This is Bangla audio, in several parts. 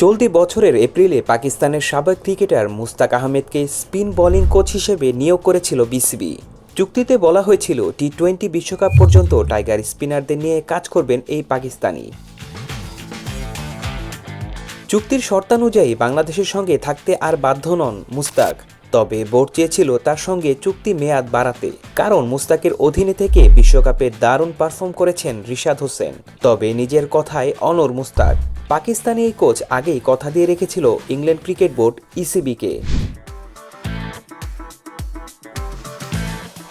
চলতি বছরের এপ্রিলে পাকিস্তানের সাবেক ক্রিকেটার মুস্তাক আহমেদকে স্পিন বোলিং কোচ হিসেবে নিয়োগ করেছিল বিসিবি। চুক্তিতে বলা হয়েছিল টি টোয়েন্টি বিশ্বকাপ পর্যন্ত টাইগার স্পিনারদের নিয়ে কাজ করবেন এই পাকিস্তানি। চুক্তির শর্তানুযায়ী বাংলাদেশের সঙ্গে থাকতে আর বাধ্য নন মুস্তাক, তবে বোর্ড চেয়েছিল তার সঙ্গে চুক্তি মেয়াদ বাড়াতে, কারণ মুস্তাকের অধীনে থেকে বিশ্বকাপে দারুণ পারফর্ম করেছেন রিশাদ হোসেন। তবে নিজের কথায় অনর মুস্তাক। পাকিস্তানি এই কোচ আগেই কথা দিয়ে রেখেছিল ইংল্যান্ড ক্রিকেট বোর্ড ইসিবিকে।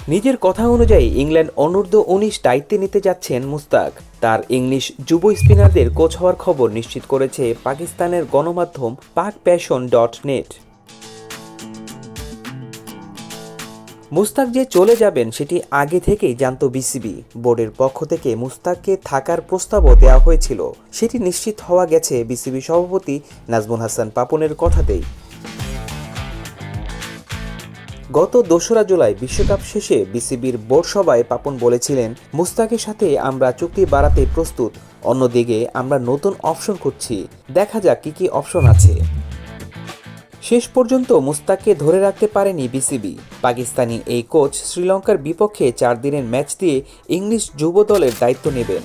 নিজের কথা অনুযায়ী ইংল্যান্ড অনূর্ধ্ব উনিশ দায়িত্বে নিতে যাচ্ছেন মুস্তাক। তার ইংলিশ যুব স্পিনারদের কোচ হওয়ার খবর নিশ্চিত করেছে পাকিস্তানের গণমাধ্যম পাক প্যাশন ডট নেট। মুস্তাক যে চলে যাবেন সেটি আগে থেকেই জানত বিসিবি। বোর্ডের পক্ষ থেকে মুস্তাককে থাকার প্রস্তাবও দেওয়া হয়েছিল। সেটি নিশ্চিত হওয়া গেছে বিসিবি সভাপতি নাজমুল হাসান পাপনের কথাতেই। গত দোসরা জুলাই বিশ্বকাপ শেষে বিসিবির বোর্ড সভায় পাপন বলেছিলেন, মুস্তাকের সাথে আমরা চুক্তি বাড়াতে প্রস্তুত, অন্যদিকে আমরা নতুন অপশন খুঁজছি। দেখা যাক কি কি অপশন আছে। শেষ পর্যন্ত মুস্তাককে ধরে রাখতে পারেনি বিসিবি। পাকিস্তানি এই কোচ শ্রীলঙ্কার বিপক্ষে চার দিনের ম্যাচ দিয়ে ইংলিশ যুব দলের দায়িত্ব নেবেন।